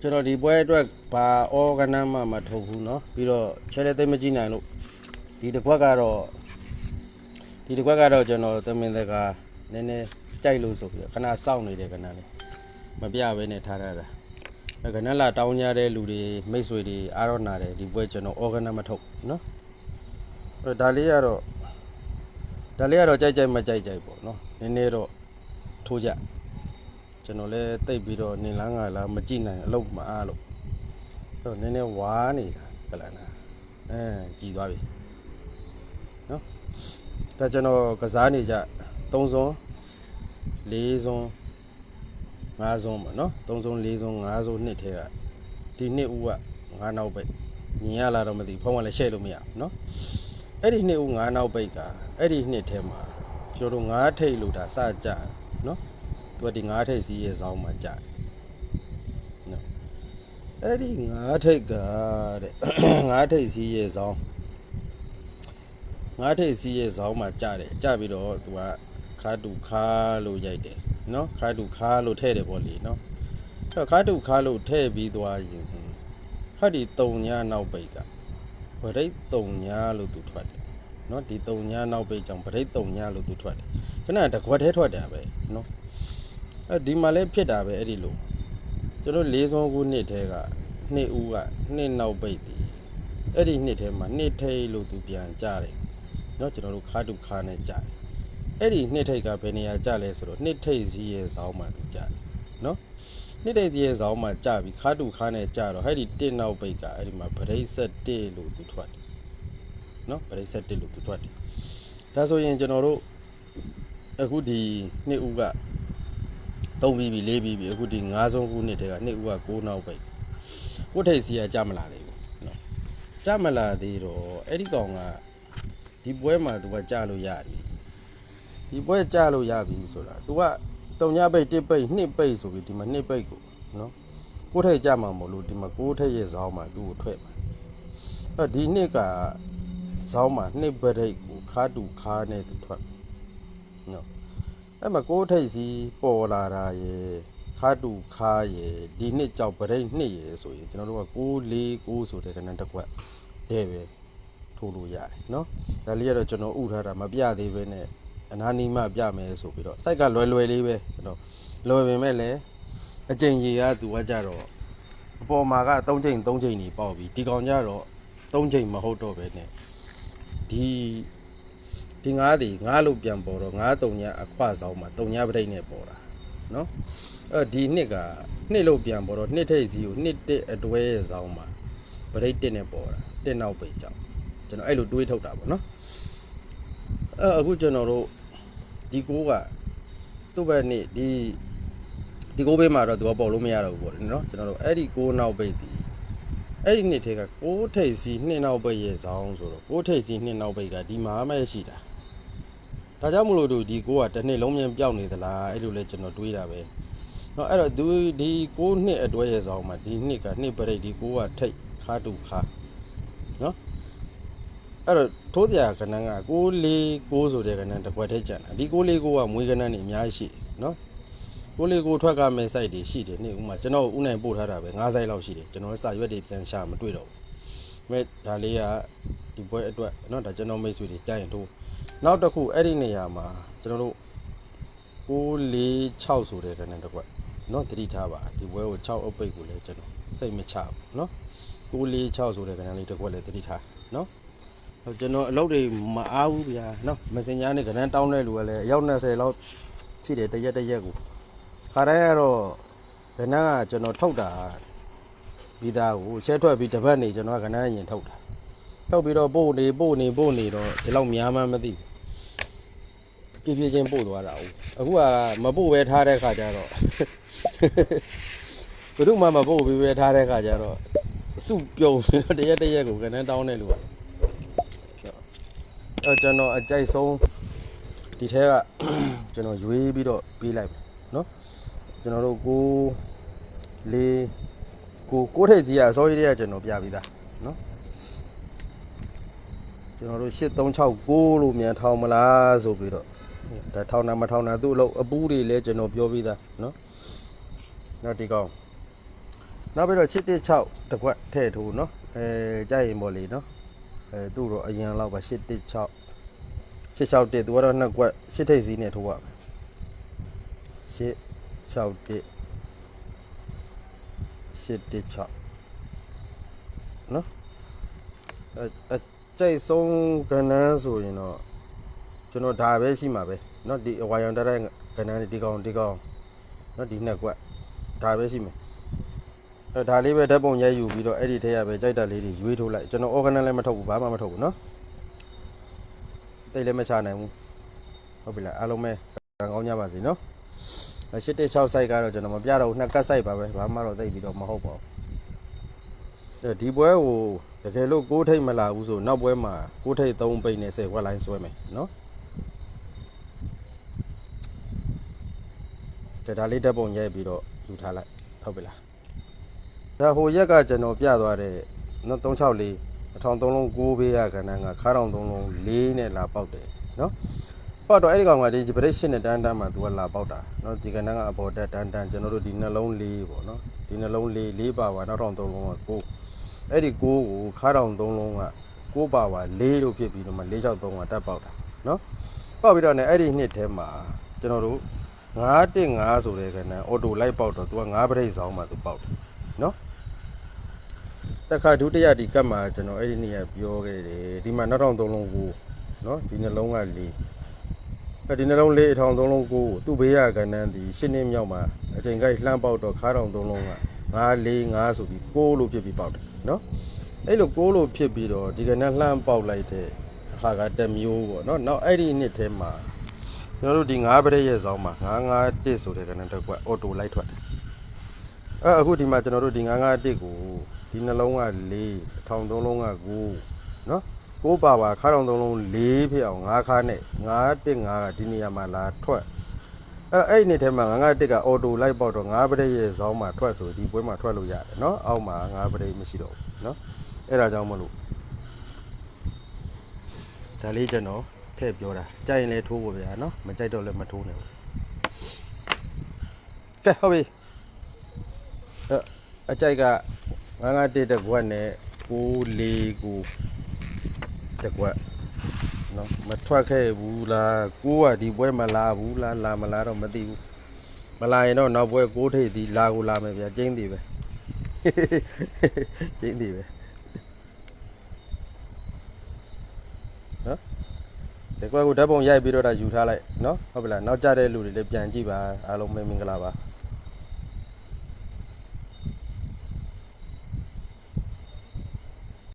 ကျွန်တော်ဒီပွဲအတွက်ဘာအောကနမ်းမှမထုတ်ဘူးเนาะပြီးတော့ချဲလည်းသိပ်မကြည့်နိုင်လို့ဒီတစ်ခွက်ကတော့ဒီတစ်ခွက်ကတော့ကျွန်တော်သမင်သက်ကနည်းနည်းကြိုက်လို့ဆိုပြီးတော့ခဏစောင့်နေတယ်ခဏလေးမပြဘဲနဲ့ထားရတာအဲခဏလာတောင်းကြတဲ့လူတွေမိတ်ဆွေတွေအားတော့နာတယ်ဒီပွဲကျွန်တော်အောကနမ်းမထုတ်เนาะအဲ့တော့ဒါလေးကတော့ဒါလေးကတော့ကြိုက်ကြိုက်မကြိုက်ကြိုက်ပေါ့เนาะနည်းနည်းတော့ထိုးကြ ကျွန်တော်လည်းတိတ်ပြီးတော့နေလားငါလားမကြည့်နိုင်အလုပ်မအားလို့အဲ့တော့နည်းနည်းဝါနေတာကလန်နာအဲကြည်သွားပြီနော်ဒါကျွန်တော်ကစားနေကြ3စွန်း4စွန်း5စွန်းပေါ့နော်3စွန်း4စွန်း5စွန်းနှစ်ထဲကဒီနှစ်ဦးက9နောက်ပိတ်မြင်ရလားတော့မသိဘူးဖုန်းကလည်းရှဲ့လို့မရဘူးနော်အဲ့ဒီနှစ်ဦး9နောက်ပိတ်ကအဲ့ဒီနှစ်ထဲမှာကျွန်တော်တို့9ထိတ်လို့ဒါစကြတယ်နော် သူကဒီငါးထိပ်စီးရဲ့ဇောင်းမှာကြာတယ်နော်အဲ့ဒီငါးထိပ်ကတဲ့ငါးထိပ်စီးရဲ့ဇောင်းငါးထိပ်စီးရဲ့ဇောင်းမှာကြာတယ်ကြာပြီးတော့သူကခါတူခါလို့ရိုက်တယ်နော်ခါတူခါလို့ထည့်တယ်ပေါ့လေနော်အဲ့တော့ခါတူခါလို့ထည့်ပြီးသွားရင်ဟာဒီတုံညာနောက်ပိတ်ကဗရိတ်တုံညာလို့သူထွက်တယ်နော်ဒီတုံညာနောက်ပိတ်ကြောင့်ဗရိတ်တုံညာလို့သူထွက်တယ်ခဏတကွက်ထဲထွက်တယ်ပဲနော် အဲဒီမှာလည်းဖြစ်တာပဲအဲ့ဒီလိုကျွန်တော်လေးစုံခုနှစ်ထဲကနှစ်ဦးကနှစ်နောက်ပိတ်တည်အဲ့ဒီနှစ်ထဲမှာနှစ်ထိတ်လို့သူပြန်ကြတယ်เนาะကျွန်တော်တို့ခါတုခါနဲ့ကြတယ်အဲ့ဒီနှစ်ထိတ်ကဘယ်နေရာကြလဲဆိုတော့နှစ်ထိတ်စီးရဲ့ဇောင်းမှာသူကြတယ်เนาะနှစ်ထိတ်စီးရဲ့ဇောင်းမှာကြပြီးခါတုခါနဲ့ကြတော့အဲ့ဒီတစ်နောက်ပိတ်ကအဲ့ဒီမှာဗရိတ်ဆက်တစ်လို့သူထွက်တယ်เนาะဗရိတ်ဆက်တစ်လို့သူထွက်တယ်ဒါဆိုရင်ကျွန်တော်တို့အခုဒီနှစ်ဦးက ၃ပြီးပြီ၄ပြီးပြီအခုဒီ၅ဆုံးခုနှစ်တည်းကနှစ်ဦးက9နောက်ပဲကိုထိတ်စီကကြမလာသေးဘူးနော်ကြမလာသေးတော့အဲ့ဒီကောင်ကဒီပွဲမှာ तू ကကြလို့ရပြီဒီပွဲကြလို့ရပြီဆိုတာ तू ကတုံညပိတ်တစ်ပိတ်နှစ်ပိတ်ဆိုပြီးဒီမှာနှစ်ပိတ်ကိုနော်ကိုထိတ်ကြမှာမလို့ဒီမှာကိုထိတ်ရဲ့ဇောင်းမှာ तू ကိုထွက်မှာအဲ့ဒီနှစ်ကဇောင်းမှာနှစ်ပရိတ်ကိုခါတူခါနဲ့ तू ထွက်နော် အဲ့မှာကိုးထိတ်စီပေါ်လာတာရေခါတူခါရေဒီနှစ်ကြောက်ပရိတ်နှစ်ရေဆိုရင်ကျွန်တော်တို့က6 4 9ဆိုတဲ့ကဏ္ဍတစ်ခွက်တဲ့ပဲထိုးလို့ရတယ်เนาะဒါလေးကတော့ကျွန်တော်ဥထားတာမပြသေးပဲနဲ့အနာနီမပြမယ်ဆိုပြီးတော့စိုက်ကလွယ်လွယ်လေးပဲကျွန်တော်လွယ်ပင်မဲ့လည်းအကျင့်ရေကသူကကြတော့အပေါ်မှာက3ချိန်3ချိန်နေပေါ့ပြီဒီကောင်ကြတော့3ချိန်မဟုတ်တော့ပဲနဲ့ဒီ ဒီငါးဒီငါးလို့ပြန်ပေါ်တော့ငါးတုံညာအခွဆောင်မှာတုံညာပဋိနဲ့ပေါ်တာနော်အဲဒီနှစ်ကနှစ်လို့ပြန်ပေါ်တော့နှစ်ထိပ်စီကိုနှစ်တစ်အတွဲရဲ့ဆောင်မှာပဋိတစ်နဲ့ပေါ်တာတစ်နောက်ပိတ်ကြောင့်ကျွန်တော်အဲ့လိုတွေးထုတ်တာပေါ့နော်အဲအခုကျွန်တော်တို့ဒီကိုကသူ့ဘက်နေ့ဒီဒီကိုဘေးမှာတော့သူကပေါ်လို့မရတော့ဘူးပေါ့နော်ကျွန်တော်တို့အဲ့ဒီကိုနောက်ပိတ်ဒီအဲ့ဒီနှစ်ထဲကကိုထိပ်စီနှစ်နောက်ပိတ်ရဲ့ဆောင်ဆိုတော့ကိုထိပ်စီနှစ်နောက်ပိတ်ကဒီမှာမှရှိတာ ဒါကြောင့်မလို့တို့ဒီကိုကတစ်နှစ်လုံးမြန်ပျောက်နေသလားအဲ့လိုလဲကျွန်တော်တွေးတာပဲเนาะအဲ့တော့သူဒီကိုနှစ်အတွဲရဲ့ဆောင်မှာဒီနှစ်ကနှစ်ပရိတ်ဒီကိုကထိတ်ခါတူခါเนาะအဲ့တော့ထိုးတရားကဏ္ဍက6 4 6ဆိုတဲ့ကဏ္ဍတစ်ခွက်ထဲကျန်တာဒီ6 4 6ကမွေးကဏ္ဍနေအများကြီးရှိတယ်เนาะ6 4 6ထွက်ကမဲ့ site တွေရှိတယ်နေ့ဥမာကျွန်တော်ဥနိုင်ပို့ထားတာပဲ9 site လောက်ရှိတယ်ကျွန်တော်စာရွက်တွေပြန်ရှာမတွေ့တော့ဘူးမဲ့ဒါလေးကဒီပွဲအတွက်เนาะဒါကျွန်တော်မိတ်ဆွေတွေကြားရင်ထိုး နောက်တစ်ခုအဲ့ဒီနေရာမှာကျွန်တော်တို့6 4 6ဆိုတဲ့ကဏ္ဍတစ်ခွက်เนาะတတိထားပါဒီဘွဲကို6အုပ်ပိတ်ကိုလည်းကျွန်တော်စိတ်မချဘူးเนาะ6 4 6ဆိုတဲ့ကဏ္ဍလေးတစ်ခွက်လည်းတတိထားเนาะဟိုကျွန်တော်အလုပ်တွေမအားဘူးဗျာเนาะမစင်ညာနဲ့ကဏ္ဍတောင်းတဲ့လူကလည်းအယောက်20လောက်ရှိတယ်တစ်ရက်တစ်ရက်ကိုခါတိုင်းကတော့ကဏ္ဍကကျွန်တော်ထုတ်တာပြီးသားကိုချဲထွက်ပြီးတစ်ပတ်နေကျွန်တော်ကကဏ္ဍအရင်ထုတ်တာ တောက်ပြီးတော့ပို့နေပို့နေပို့နေတော့ဒီလောက်များမှန်းမသိဘူးပြပြချင်းပို့သွားတာဟုတ်အခုကမပို့ပဲထားတဲ့ခါကျတော့ဘယ်သူမှမပို့ပြီးပဲထားတဲ့ခါကျတော့အစုပြုံပြီးတော့တရက်တရက်ကိုကနန်းတောင်းတဲ့လူကအဲကျွန်တော်အကြိုက်ဆုံးဒီထဲကကျွန်တော်ရွေးပြီးတော့ပေးလိုက်မယ်နော်ကျွန်တော်တို့ကိုလေးကိုကိုထည့်ကြီးอ่ะ sorry တဲ့ကျွန်တော်ပြပြီးသားနော် ကျွန်တော်တို့8369လို့မြန်ထောင်းမလားဆိုပြီးတော့ဒါထောင်းတာမထောင်းတာသူ့အလုပ်အပူးတွေလည်းကျွန်တော်ပြောပြီးသားနော်နောက်ဒီကောင်နောက်ပြီးတော့116တကွက်ထည့်ထိုးနော်အဲကြိုက်ရင်ပေါ့လေနော်အဲသူ့တော့အရင်လောက်ပါ116 661သူကတော့နှစ်ကွက်6ထိပ်စီးနဲ့ထိုးရမယ်661 616နော်အဲ ကြိုက်ဆုံးကဏ္ဍဆိုရင်တော့ကျွန်တော်ဒါပဲရှိမှာပဲเนาะဒီဝါယံတက်တဲ့ကဏ္ဍဒီကောင်ဒီကောင်เนาะဒီနှစ်ခွက်ဒါပဲရှိမယ် အဲဒါလေးပဲဓာတ်ပုံရိုက်ယူပြီးတော့အဲ့ဒီထဲရပဲကြိုက်တာလေးတွေရွေးထိုးလိုက်ကျွန်တော် organ လည်းမထုတ်ဘူးဘာမှမထုတ်ဘူးเนาะတိတ်လည်းမချနိုင်ဘူးဟုတ်ပြီလားအားလုံးပဲကံကောင်းကြပါစေเนาะအဲ86 site ကတော့ကျွန်တော်မပြတော့ဘူးနှစ်ကတ် site ပါပဲဘာမှတော့သိပ်ပြီးတော့မဟုတ်ပါဘူးအဲ ဒီပွဲဟိုတကယ်လို့ကိုးထိတ်မလာဘူးဆိုနောက်ပွဲမှာကိုးထိတ်3ပိတ်နဲ့10ဝက်လိုင်းဆွဲမယ်နော်ကဲဒါလေးဓာတ်ပုံရိုက်ပြီးတော့ယူထားလိုက်ဟုတ်ပြီလားဒါဟိုရက်ကကျွန်တော်ပြသွားတဲ့နော်364 1300လုံး9ဘေးရကဏ္ဍကခါတောင်3လုံး4နဲ့လာပေါက်တယ်နော်ပေါ့တော့အဲ့ဒီကောင်ကဒီဂျပရက်ရှင်းနဲ့တန်းတန်းမှာသူကလာပေါက်တာနော်ဒီကဏ္ဍကအပေါ်တက်တန်းတန်းကျွန်တော်တို့ဒီနှလုံး4ပေါ့နော်ဒီနှလုံး4 4ပါပါနောက်တောင်3လုံးက9 အဲ့ဒီ9ကိုခါတောင်3လုံးက9ပါပါ4လို့ဖြစ်ပြီးတော့မှ463ကတက်ပေါက်တာနော်ပေါက်ပြီးတော့ねအဲ့ဒီနှစ်ထဲမှာကျွန်တော်တို့915ဆိုတဲ့ကဏ္ဍအော်တိုလိုက်ပေါက်တော့သူက9ပရိတ်ဆောင်မှာသူပေါက်တယ်နော်တခါဒုတိယဒီကတ်မှာကျွန်တော်အဲ့ဒီနေ့ကပြောခဲ့တယ်ဒီမှာနောက်ထောင်သုံးလုံးကိုနော်ဒီနှလုံးကလေးအဲဒီနှလုံးလေးအထောင်သုံးလုံးကိုသူ့ဘေးရကဏ္ဍန်ဒီရှင်းနေမြောက်မှာအချိန်ကိုက်လှမ်းပေါက်တော့ခါထောင်သုံးလုံးက9 4 5ဆိုပြီး6လို့ဖြစ်ပြီးပေါက်တယ် နော်အဲ့လို6လို့ဖြစ်ပြီးတော့ဒီကဏ္ဍန်လှမ်းပေါက်လိုက်တဲ့ဟာကတစ်မျိုးပေါ့နော်နောက်အဲ့ဒီနှစ်ထဲမှာကျွန်တော်တို့ဒီ9ပရိရဲ့ဇောင်းမှာ951ဆိုတဲ့ကဏ္ဍန်တစ်ခွက်အော်တိုလိုက်ထွက်တယ်အဲအခုဒီမှာကျွန်တော်တို့ဒီ951ကိုဒီနှလုံးက4ထောင်သုံးလုံးက9နော်6ပါပါခါထောင်သုံးလုံး4ဖြစ်အောင်5ခါနဲ့9တက်5ကဒီနေရာမှာလာထွက် အဲအဲ့ဒီနေ့ထဲမှာ9 9တက်ကအော်တိုလိုက်ပေါက်တော့9ပရိရဲ့ဇောင်းမှာထွက်ဆိုဒီပွဲမှာထွက်လို့ရတယ်နော်အောက်မှာ9ပရိမရှိတော့ဘူးနော်အဲ့ဒါကြောင့်မလို့ဒါလေးကျွန်တော်ထည့်ပြောတာကြိုက်ရင်လည်းထိုးဖို့ဗျာနော်မကြိုက်တော့လည်းမထိုးနဲ့ဘူးကဲဟုတ်ပြီအဲအကြိုက်ကငါးငါးတစ်တစ်ကွက်နဲ့6လေးကိုတစ်ကွက် နော်မထွက်ခဲ့ဘူးလားကိုကဒီပွဲမလာဘူးလားလာမလာတော့မသိဘူးမလာရင်တော့နောက်ပွဲကိုထိတ်ဒီလာကိုလာမယ်ဗျာကျင်းသေးပဲကျင်းသေးပဲနော်ဒီကွက်ကိုဓာတ်ပုံရိုက်ပြီးတော့ဒါယူထားလိုက်နော်ဟုတ်ပြီလားနောက်ကြတဲ့လူတွေလည်းပြန်ကြည့်ပါအားလုံးပဲမင်္ဂလာပါ